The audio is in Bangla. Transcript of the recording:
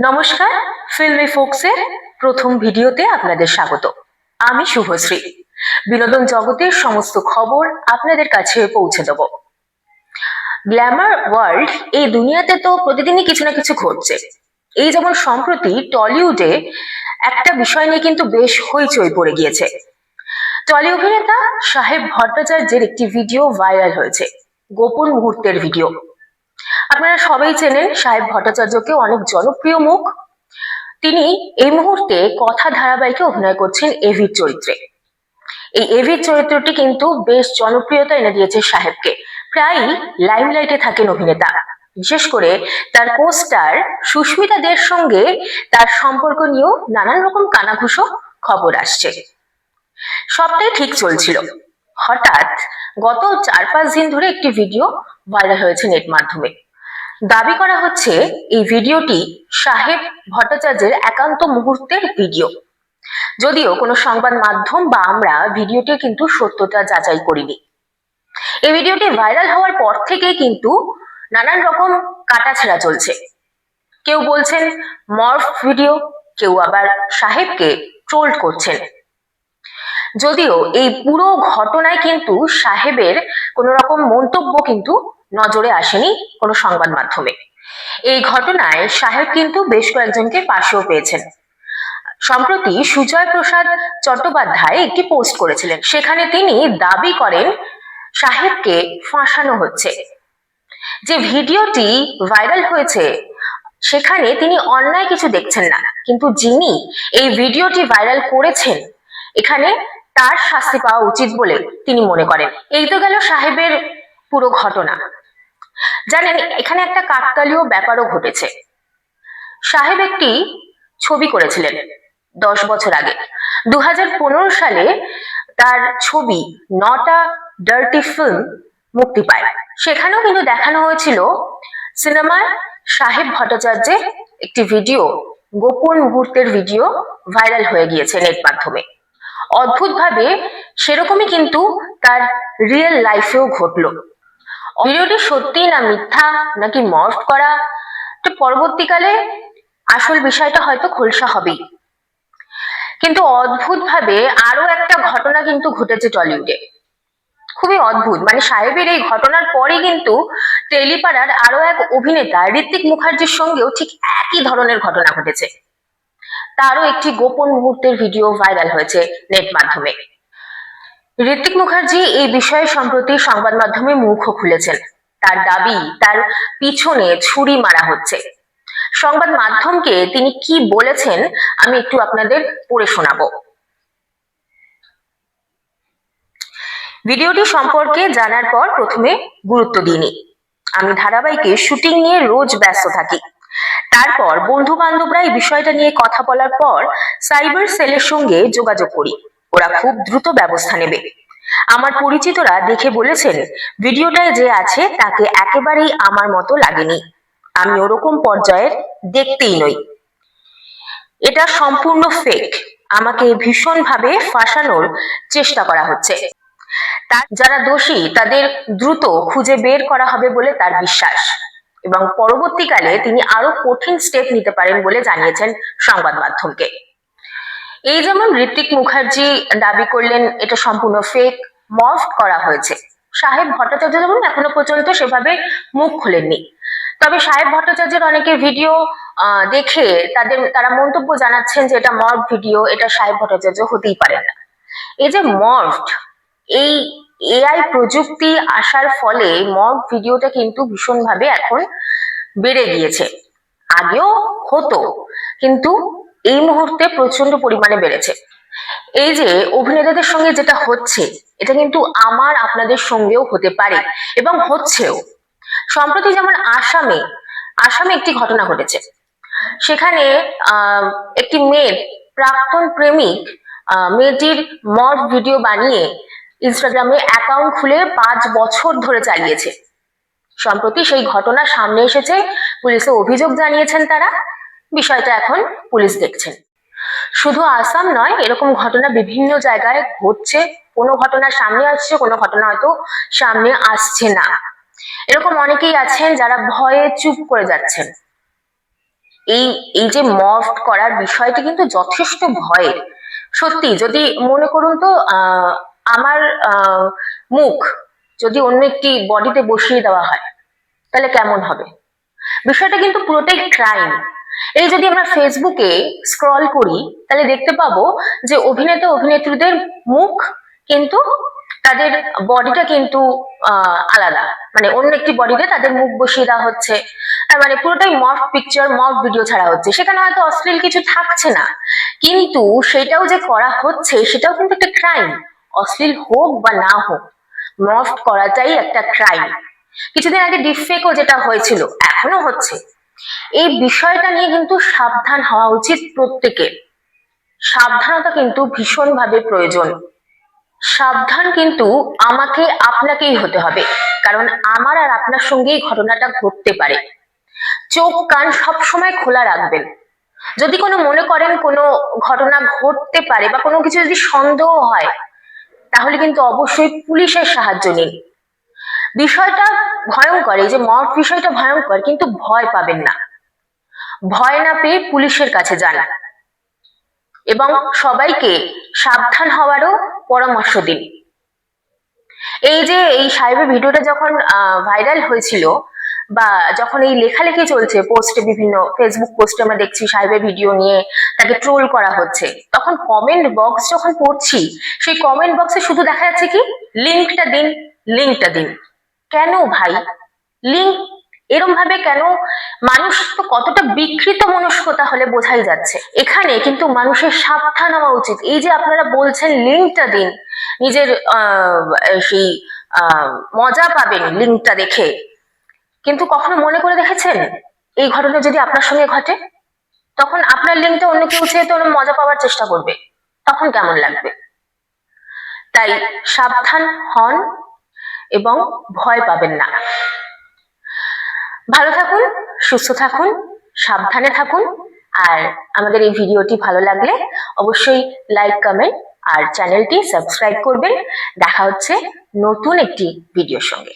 নমস্কার ফিল্মি ফোক্সের প্রথম ভিডিওতে আপনাদের স্বাগত। আমি শুভশ্রী। বিনোদন জগতের সমস্ত খবর আপনাদের কাছে পৌঁছে দেব। গ্ল্যামার ওয়ার্ল্ড এই দুনিয়াতে তো প্রতিদিনই কিছু না কিছু ঘটছে। এই যেমন সম্প্রতি টলিউডে একটা বিষয় নিয়ে কিন্তু বেশ হইচই পড়ে গিয়েছে। টলি অভিনেতা সাহেব ভট্টাচার্যের একটি ভিডিও ভাইরাল হয়েছে। গোপন মুহূর্তের ভিডিও। আপনারা সবাই চেনেন সাহেব ভট্টাচার্যকে অনেক জনপ্রিয় মুখ। তিনি এই মুহূর্তে কথা ধারাবাহিকে অভিনয় করছেন এভির চরিত্রে। এই এভির চরিত্রটি কিন্তু বেশ জনপ্রিয়তা এনে দিয়েছে সাহেবকে। প্রায়ই লাইমলাইটে থাকেন অভিনেতা। বিশেষ করে তার কোস্টার সুস্মিতা দের সঙ্গে তার সম্পর্ক নিয়েও নানান রকম কানাঘুষো খবর আসছে। সবটাই ঠিক চলছিল। হঠাৎ গত চার পাঁচ দিন ধরে একটি ভিডিও ভাইরাল হয়েছে নেট মাধ্যমে। দাবি করা হচ্ছে এই ভিডিওটি সাহেব ভট্টাচার্যের একান্ত মুহূর্তের ভিডিও। যদিও কোনো সংবাদ মাধ্যম বা আমরা ভিডিওটি কিন্তু সত্যতা যাচাই করিনি। এই ভিডিওটি ভাইরাল হওয়ার পর থেকে কিন্তু নানান রকম কাটাছেড়া চলছে। কেউ বলছেন, মর্ফ ভিডিও কেউ আবার সাহেবকে ট্রোল করছেন। যদিও এই পুরো ঘটনায় কিন্তু সাহেবের কোনো রকম মন্তব্য কিন্তু নজরে আসেনি কোনো সংবাদ মাধ্যমে। এই ঘটনায় সাহেব কিন্তু বেশ কয়েকজনকে পাশেও পেয়েছেন। সম্প্রতি সুজয় প্রসাদ চট্টোপাধ্যায় একটি পোস্ট করেছিলেন। সেখানে তিনি দাবি করেন, সাহেবকে ফাঁসানো হচ্ছে। যে ভিডিওটি ভাইরাল হয়েছে, সেখানে তিনি অন্যায় কিছু দেখছেন না। কিন্তু যিনি এই ভিডিওটি ভাইরাল করেছেন, এখানে তার শাস্তি পাওয়া উচিত বলে তিনি মনে করেন। এই তো গেল সাহেবের পুরো ঘটনা। জানেন, এখানে একটা কাকতালীয় ব্যাপারও ঘটেছে। সাহেব একটি ছবি করেছিলেন দশ বছর আগে। দু হাজার পনেরো সালে তার ছবি নটা ডার্টি ফিল্ম মুক্তি পায়। সেখানেও কিন্তু দেখানো হয়েছিল সিনেমার সাহেব ভট্টাচার্যের একটি ভিডিও, গোপন মুহূর্তের ভিডিও ভাইরাল হয়ে গিয়েছে নেট মাধ্যমে। অদ্ভুতভাবে সেরকমই কিন্তু তার রিয়েল লাইফেও ঘটলো। ভিডিওটি সত্যি না মিথ্যা নাকি মর্ফ করা? তো পরবর্তীকালে আসল বিষয়টা হয়তো খোলসা হবেই। কিন্তু অদ্ভুতভাবে আরও একটা ঘটনা কিন্তু ঘটেছে টলিউডে। খুবই অদ্ভুত। মানে সাহেবের এই ঘটনার পরে কিন্তু টেলিপাড়ার আরও এক অভিনেতা ঋত্বিক মুখার্জির সঙ্গেও ঠিক একই ধরনের ঘটনা ঘটেছে। তারও একটি গোপন মুহূর্তের ভিডিও ভাইরাল হয়েছে নেট মাধ্যমে। ঋত্বিক মুখার্জি এই বিষয়ে সম্প্রতি সংবাদ মাধ্যমে মুখ খুলেছেন। তার দাবি, তার পিছনে ছুরি মারা হচ্ছে। সংবাদ মাধ্যমকে তিনি কি বলেছেন, আমি একটু আপনাদের পড়ে শোনাবো। ভিডিওটি সম্পর্কে জানার পর প্রথমে গুরুত্ব দিইনি। আমি ধারাবাহিকে শুটিং নিয়ে রোজ ব্যস্ত থাকি। তারপর বন্ধু বান্ধবরা এই বিষয়টা নিয়ে কথা বলার পর সাইবার সেলের সঙ্গে যোগাযোগ করি। ওরা খুব দ্রুত ব্যবস্থা নেবে। আমার পরিচিতরা দেখে বলেছেন, ভিডিওটায় যে আছে তাকে একেবারেই আমার মতো লাগেনি। আমি ওরকম পর্যায়ের দেখতেই নই। এটা সম্পূর্ণ ফেক আমাকে ভীষণভাবে ফাঁসানোর চেষ্টা করা হচ্ছে। তার, যারা দোষী, তাদের দ্রুত খুঁজে বের করা হবে বলে তার বিশ্বাস। এবং পরবর্তীকালে তিনি আরও কঠিন স্টেপ নিতে পারেন বলে জানিয়েছেন সংবাদ মাধ্যমকে। এই যেমন ঋত্বিক মুখার্জি দাবি করলেন, এটা সম্পূর্ণ ফেক মফ করা হয়েছে। সাহেব ভট্টাচার্য যেমন এখনও পর্যন্ত সেভাবে মুখ খোলেননি। তবে সাহেব ভট্টাচার্যের অনেকের ভিডিও দেখে তাদের, তারা মন্তব্য জানাচ্ছেন যে এটা মর্ভ ভিডিও এটা সাহেব ভট্টাচার্য হতেই পারে না। এই যে মর্ফড এই এআই প্রযুক্তি আসার ফলে মর্ভ ভিডিওটা কিন্তু ভীষণভাবে এখন বেড়ে গিয়েছে। আগেও হতো, কিন্তু এই মুহূর্তে প্রচণ্ড পরিমাণে বেড়েছে। এই যে অভিনেতাদের সঙ্গে যেটা হচ্ছে, এটা কিন্তু আমার আপনাদের সঙ্গেও হতে পারে এবং হচ্ছেও। সম্প্রতি যেমন আসামে আসামে একটি ঘটনা ঘটেছে। সেখানে একটি মেয়ের প্রাক্তন প্রেমিক মেয়েটির মড ভিডিও বানিয়ে ইনস্টাগ্রামে অ্যাকাউন্ট খুলে পাঁচ বছর ধরে চালিয়েছে। সম্প্রতি সেই ঘটনা সামনে এসেছে, পুলিশে অভিযোগ জানিয়েছেন তারা। বিষয়টা এখন পুলিশ দেখছেন। শুধু আসাম নয়, এরকম ঘটনা বিভিন্ন জায়গায় ঘটছে। কোনো ঘটনা সামনে আসছে, কোনো ঘটনা হয়তো সামনে আসছে না। এরকম অনেকেই আছেন যারা ভয়ে চুপ করে যাচ্ছেন। এই এই যে মর্ফ করার বিষয়টি কিন্তু যথেষ্ট ভয়ের। সত্যি, যদি মনে করুন তো আমার মুখ যদি অন্য একটি বডিতে বসিয়ে দেওয়া হয়, তাহলে কেমন হবে? বিষয়টা কিন্তু পুরোটাই ক্রাইম এই যদি আমরা ফেসবুকে স্ক্রল করি, তাহলে দেখতে পাবো যে অভিনেতা, অভিনেত্রীদের মুখ কিন্তু তাদের বডিটা কিন্তু আলাদা। মানে অন্য একটি বডিতে তাদের মুখ বসিয়ে দেওয়া হচ্ছে। মানে পুরোটাই মফ পিকচার মফ ভিডিও ছাড়া হচ্ছে। সেখানে হয়তো অশ্লীল কিছু থাকছে না। কিন্তু সেটাও যে করা হচ্ছে, সেটাও কিন্তু একটা ক্রাইম অশ্লীল হোক বা না হোক মফ করাটাই একটা ক্রাইম কিছুদিন আগে ডিফেকও যেটা হয়েছিল, এখনও হচ্ছে। এই বিষয়টা নিয়ে কিন্তু সাবধান হওয়া উচিত প্রত্যেকের সাবধানতা কিন্তু ভীষণভাবে প্রয়োজন। সাবধান কিন্তু আমাকে আপনাকেই হতে হবে, কারণ আমার আর আপনার সঙ্গেই ঘটনাটা ঘটতে পারে। চোখ কান সব সময় খোলা রাখবেন। যদি কোনো মনে করেন কোনো ঘটনা ঘটতে পারে বা কোনো কিছু যদি সন্দেহ হয়, তাহলে কিন্তু অবশ্যই পুলিশের সাহায্য নিন। বিষয়টা ভয়ঙ্কর, এই যে মর্ফ বিষয়টা ভয়ঙ্কর, কিন্তু ভয় পাবেন না। ভয় না পেয়ে পুলিশের কাছে যান। এবং সবাইকে সাবধান হওয়ারও পরামর্শ দিন। এই যে, এই সাহেবের ভিডিওটা যখন ভাইরাল হয়েছিল বা যখন এই লেখালেখি চলছে পোস্টে বিভিন্ন ফেসবুক পোস্টে আমরা দেখছি সাহেবের ভিডিও নিয়ে তাকে ট্রোল করা হচ্ছে, তখন কমেন্ট বক্স যখন পড়ছি, সেই কমেন্ট বক্সে শুধু দেখা যাচ্ছে কি লিঙ্কটা দিন লিঙ্কটা দিন। কেন ভাই? লিঙ্ক এরম ভাবে কেন? মানুষ তো কতটা বিকৃত মনস্কতা হলে বোঝাই যাচ্ছে। এখানে কিন্তু মানুষের সাবধান হওয়া উচিত। এই যে আপনারা বলছেন লিঙ্কটা দিন, নিজের সেই মজা পাবেন লিঙ্কটা দেখে। কিন্তু কখনো মনে করে দেখেছেন? এই ঘটনা যদি আপনার সঙ্গে ঘটে, তখন আপনার লিঙ্কটা অন্য কেউ চেয়ে তো মজা পাওয়ার চেষ্টা করবে, তখন কেমন লাগবে? তাই সাবধান হন এবং ভয় পাবেন না। ভালো থাকুন, সুস্থ থাকুন, সাবধানে থাকুন। আর আমাদের এই ভিডিওটি ভালো লাগলে অবশ্যই লাইক কমেন্ট আর চ্যানেলটি সাবস্ক্রাইব করবেন। দেখা হচ্ছে নতুন একটি ভিডিওর সঙ্গে।